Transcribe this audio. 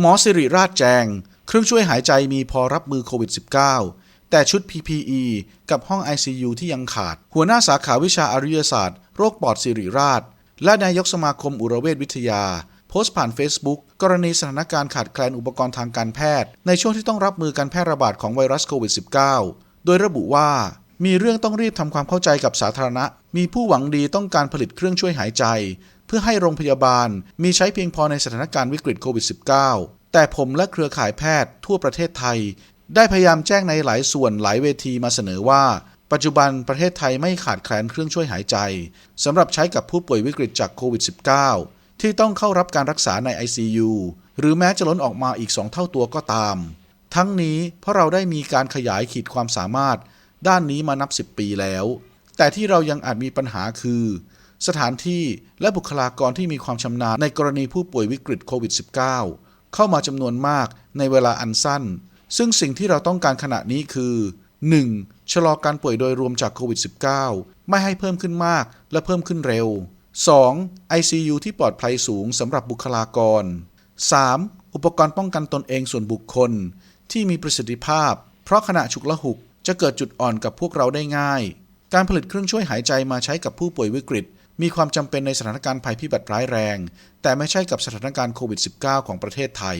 หมอสิริราชแจง เครื่องช่วยหายใจมีพอรับมือโควิด -19 แต่ชุด PPE กับห้อง ICU ที่ยังขาด หัวหน้าสาขาวิชาอารุยศาสตร์ โรคปอดสิริราช และนายกสมาคมอุรเวชวิทยา โพสต์ผ่าน Facebook กรณีสถานการณ์ขาดแคลนอุปกรณ์ทางการแพทย์ ในช่วงที่ต้องรับมือการแพร่ระบาดของไวรัสโควิด -19 โดยระบุว่ามีเรื่องต้องรีบทำความเข้าใจกับสาธารณะ มีผู้หวังดีต้องการผลิตเครื่องช่วยหายใจ เพื่อให้โรงพยาบาลมีใช้เพียงพอในสถานการณ์วิกฤตโควิด -19 แต่ผมและเครือข่ายแพทย์ทั่วประเทศไทย ได้พยายามแจ้งในหลายส่วนหลายเวทีมาเสนอว่า ปัจจุบันประเทศไทยไม่ขาดแคลนเครื่องช่วยหายใจสำหรับใช้กับผู้ป่วยวิกฤตจากโควิด -19 ที่ต้องเข้ารับการรักษาใน ICU หรือแม้จะล้นออกมาอีก2เท่าตัวก็ตาม ทั้งนี้เพราะเราได้มีการขยายขีดความสามารถ ด้านนี้มานับ 10 ปีแล้ว แต่ที่เรายังอาจมีปัญหาคือ สถานที่และบุคลากรที่มีความชำนาญในกรณีผู้ป่วยวิกฤตโควิด -19 เข้ามาจำนวนมากในเวลาอันสั้น ซึ่งสิ่งที่เราต้องการขณะนี้คือ 1. ชะลอการป่วยโดยรวมจากโควิด -19 ไม่ให้เพิ่มขึ้นมากและเพิ่มขึ้นเร็ว 2. ICU ที่ปลอดภัยสูงสำหรับบุคลากร 3. อุปกรณ์ป้องกันตนเองส่วนบุคคล ที่มีประสิทธิภาพ เพราะขณะฉุกละหุกจะเกิดจุดอ่อนกับพวกเราได้ง่าย การผลิตเครื่องช่วยหายใจมาใช้กับผู้ป่วยวิกฤต มีความจำเป็นในสถานการณ์ภัยพิบัติร้ายแรง แต่ไม่ใช่กับสถานการณ์โควิด -19 ของประเทศไทย